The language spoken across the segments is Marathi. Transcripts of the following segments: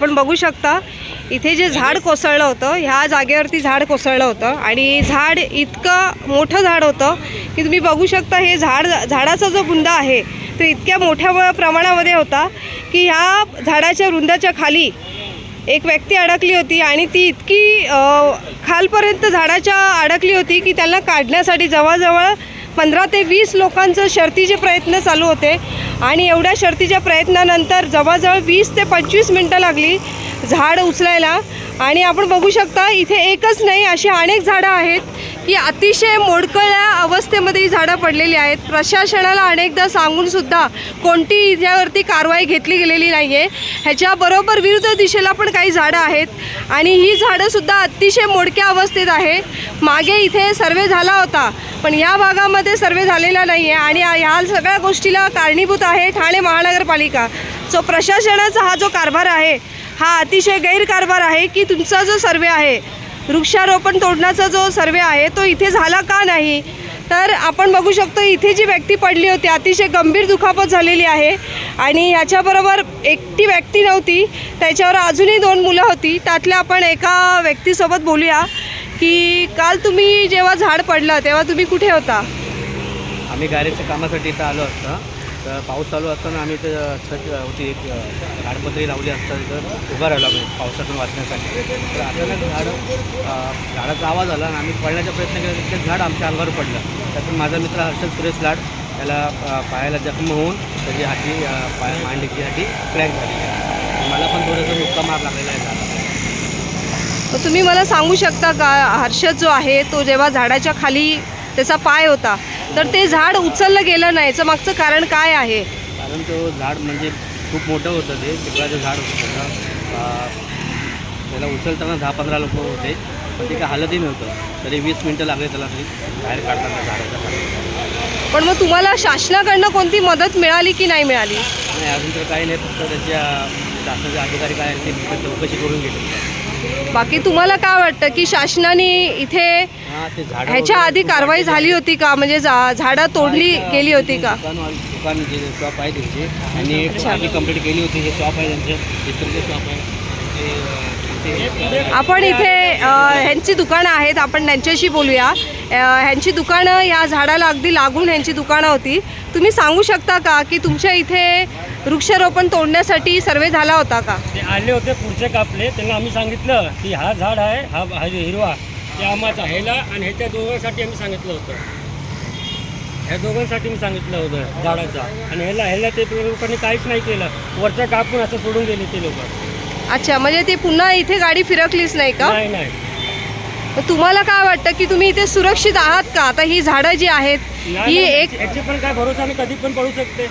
आपण बघू शकता इथे जे झाड कोसळलं होतं ह्या जागेवरती झाड कोसळलं होतं आणि झाड इतकं मोठं झाड होतं की तुम्ही बघू शकता हे झाड झाडाचा जो बुंदा आहे तो इतक्या मोठ्या प्रमाणामध्ये होता की ह्या झाडाच्या रुंदाच्या खाली एक व्यक्ती अडकली होती आणि ती इतकी खालपर्यंत झाडाच्या अडकली होती की त्यांना काढण्यासाठी जवळजवळ पंधरा ते वीस लोकांचं शर्तीचे प्रयत्न चालू होते. आणि एवढ्या शर्तीच्या प्रयत्नानंतर जवळजवळ वीस ते पंचवीस मिनटं लागली झाड उचलायला. आणि आपण बघू शकता इथे एकच नाही अशी अनेक झाडं आहेत. की अतिशय मोडकळ्या अवस्थेमध्ये ही झाडं पडलेली आहेत. प्रशासनाला अनेकदा सांगूनसुद्धा कोणती यावरती कारवाई घेतली गेलेली नाही आहे ह्याच्याबरोबर विरुद्ध दिशेला पण काही झाडं आहेत आणि ही झाडंसुद्धा अतिशय मोडक्या अवस्थेत आहे. मागे इथे सर्वे झाला होता पण या भागामध्ये सर्वे झालेला नाही आहे आणि ह्या सगळ्या गोष्टीला कारणीभूत आहे ठाणे महानगरपालिका. सो प्रशासनाचा हा जो कारभार आहे हा अतिशय गैरकारभार आहे की तुमचा जो सर्वे आहे वृक्षारोपण तोडण्याचा जो सर्वे आहे तो इथे झाला का नाही? तर आपण बघू शकतो इथे जी व्यक्ती पडली होती अतिशय गंभीर दुखापत झालेली आहे आणि ह्याच्याबरोबर एकटी व्यक्ती नव्हती. त्याच्यावर अजूनही दोन मुलं होती. त्यातल्या आपण एका व्यक्तीसोबत बोलूया की काल तुम्ही जेव्हा झाड पडलं तेव्हा तुम्ही कुठे होता? आम्ही गाडीच्या कामासाठी इथं आलो असता. तर पाऊस चालू असताना आम्ही इथं छत होती एक झाडपत्री लावली असतात तर उभा राहिलो आम्ही पावसातून वाचण्यासाठी. तर अचानक झाड झाडाचा आवाज आला आणि आम्ही पळण्याचा प्रयत्न केला. तिथे झाड आमच्या अंगावर पडलं. त्यातून माझा मित्र हर्षद सुरेश लाड त्याला पायाला जखम होऊन त्याची हाती पाय मांडीची हाती क्रॅक झाली. आहे मला पण थोडंसं मुक्का मार लागलेला आहे. झाला तर तुम्ही मला सांगू शकता का हर्षद जो आहे तो जेव्हा झाडाच्या खाली त्याचा पाय होता तर ते झाड उचललं गेलं नाही. याचं मागचं कारण काय आहे? कारण तो झाड म्हणजे खूप मोठं होतं ते. चिखलाचं झाड होतं त्याला त्याला उचलताना दहा पंधरा लोक होते. पण ते काय हालतही नव्हतं. तरी वीस मिनटं लागले त्याला तरी बाहेर काढताना झाडाच्या खाली. पण मग तुम्हाला शासनाकडनं कोणती मदत मिळाली की नाही मिळाली? आणि अजून तर काही नाही. फक्त त्याच्या शासनाचे अधिकारी काय आहेत ते चौकशी करून गेले बाकी तुम्हाला काय वाटतं की शासनाने इथे ह्याच्या आधी कारवाई झाली होती का? म्हणजे झाडं तोडली गेली होती का? दुकान दुकान जे शॉप आहे त्यांचे आणि कंप्लीट केली होती हे शॉप आहे त्यांचं शॉप आहे. आपण इथे ह्यांची दुकानं आहेत. आपण त्यांच्याशी बोलूया. ह्यांची दुकानं या झाडाला अगदी लागून ह्यांची दुकानं होती. तुम्ही सांगू शकता का की तुमच्या इथे वृक्षारोपण तोडण्यासाठी सर्वे झाला होता का? ते आले होते पुढचे कापले. त्यांना आम्ही सांगितलं की हा झाड आहे हा हा जो हिरवा ते आंबाचा ह्याला आणि ह्याच्या दोघांसाठी आम्ही सांगितलं होतं. ह्या दोघांसाठी मी सांगितलं होतं झाडाचा. आणि ह्याला ह्याला ते लोकांनी काहीच नाही केलं. वरचं कापून असं सोडून गेले ते लोक. अच्छा म्हणजे ते पुन्हा इथे गाडी फिरकलीच नाही का? नाही नाही. तर तुम्हाला काय वाटतं की तुम्ही इथे सुरक्षित आहात का? आता ही झाडं जी आहेत ही नाही, एक याची पण काय भरोसा नाही कधी पण पडू शकते.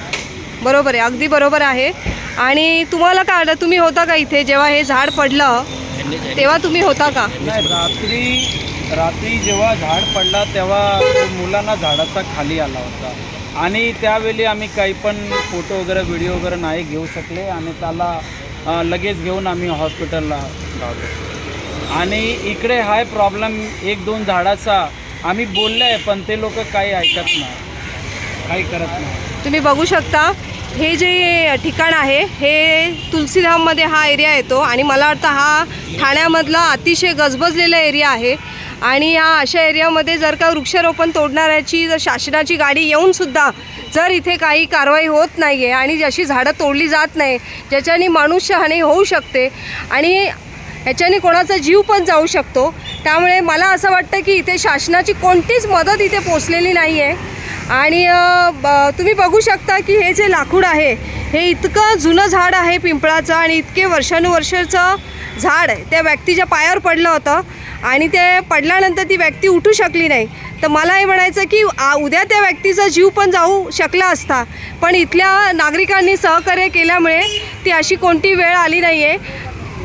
बरोबर आहे अगदी बरोबर आहे. आणि तुम्हाला काय वाटतं तुम्ही होता का इथे जेव्हा हे झाड पडलं? तेव्हा तुम्ही होता का? नाही रात्री रात्री जेव्हा झाड पडला तेव्हा तो मुलांना झाडाचा खाली आला होता. आणि त्यावेळी आम्ही काही पण फोटो वगैरे व्हिडिओ वगैरे नाही घेऊ शकले आणि त्याला लगेच घेऊन आम्ही हॉस्पिटलला लावलो. आणि इकडे हाय प्रॉब्लेम एक दोन झाडाचा आम्ही बोलले आहे पण ते लोक काही ऐकत नाही. काही करत नाही. तुम्ही बघू शकता हे जे ठिकाण आहे हे तुलसीधाममध्ये हा एरिया येतो आणि मला वाटतं हा ठाण्यामधला अतिशय गजबजलेला एरिया आहे. आणि या अशा एरियामध्ये जर का वृक्षारोपण तोडणाऱ्याची जर शासनाची गाडी येऊनसुद्धा जर इथे काही कारवाई होत नाही आहे आणि जशी झाडं तोडली जात नाही ज्याच्याने मनुष्यहानी होऊ शकते आणि ह्याच्याने कोणाचा जीव पण जाऊ शकतो त्यामुळे मला असं वाटतं की इथे शासनाची कोणतीच मदत इथे पोचलेली नाही आहे आणि ब- तुम्ही बघू शकता की हे जे लाकूड आहे हे इतकं जुनं झाड आहे पिंपळाचं आणि इतके वर्षानुवर्षाचं झाड आहे. त्या व्यक्तीच्या पायावर पडलं होतं आणि ते पडल्यानंतर ती व्यक्ती उठू शकली नाही. तर मला हे म्हणायचं की आ, उद्या त्या व्यक्तीचा जीव पण जाऊ शकला असता. पण इथल्या नागरिकांनी सहकार्य केल्यामुळे ती अशी कोणती वेळ आली नाही आहे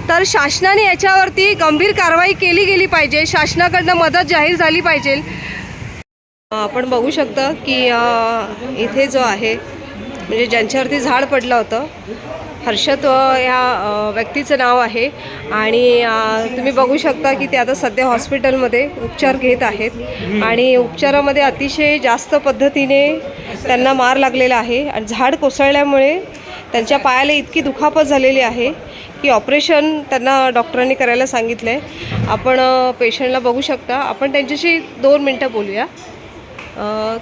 तर शासनाने याच्यावरती गंभीर कारवाई केली गेली पाहिजे. शासनाकडनं मदत जाहीर झाली पाहिजे. आपण बघू शकता की इथे जो आहे म्हणजे ज्यांच्यावरती झाड पडलं होतं हर्षद ह्या व्यक्तीचं नाव आहे. आणि तुम्ही बघू शकता की ते आता सध्या हॉस्पिटलमध्ये उपचार घेत आहेत. आणि उपचारामध्ये अतिशय जास्त पद्धतीने त्यांना मार लागलेला आहे. आणि झाड कोसळल्यामुळे त्यांच्या पायाला इतकी दुखापत झालेली आहे की ऑपरेशन त्यांना डॉक्टरांनी करायला सांगितलं आहे आपण पेशंटला बघू शकता. आपण त्यांच्याशी दोन मिनटं बोलूया.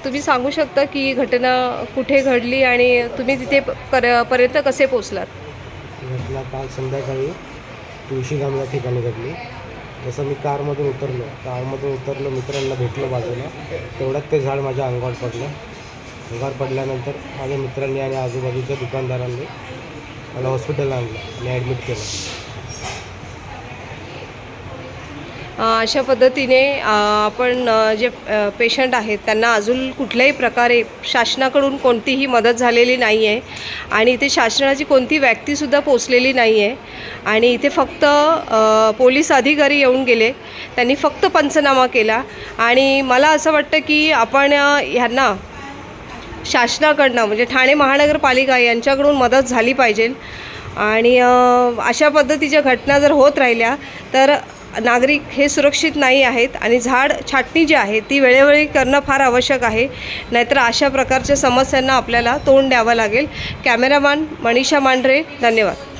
तुम्ही सांगू शकता की घटना कुठे घडली आणि तुम्ही तिथे कर पर्यंत कसे पोचलात घटना काल संध्याकाळी तुळशीगाम ठिकाणी घडली. जसं मी कारमधून उतरलो कारमधून उतरलो मित्रांना भेटलो बाजूला. तेवढ्यात ते झाड माझ्या अंगावर पडलं. अंगावर पडल्यानंतर माझ्या मित्रांनी आणि आजूबाजूच्या दुकानदारांनी मला हॉस्पिटलला आणलं. आणि ॲडमिट केलं. अशा पद्धतीने आपण जे पेशंट आहेत त्यांना अजून कुठल्याही प्रकारे शासनाकडून कोणतीही मदत झालेली नाही आहे आणि इथे शासनाची कोणती व्यक्तीसुद्धा पोचलेली नाही आहे आणि इथे फक्त पोलीस अधिकारी येऊन गेले. त्यांनी फक्त पंचनामा केला आणि मला असं वाटतं की आपण ह्यांना शासनाकडनं म्हणजे ठाणे महानगरपालिका यांच्याकडून मदत झाली पाहिजे. आणि अशा पद्धतीच्या घटना जर होत राहिल्या तर नागरिक हे सुरक्षित नाही आहेत आणि झाड छाटणी जी आहे ती वेळोवेळी करणं फार आवश्यक आहे. नाहीतर अशा प्रकारच्या समस्यांना आपल्याला तोंड द्यावं लागेल. कॅमेरामॅन मनीषा मांढरे धन्यवाद.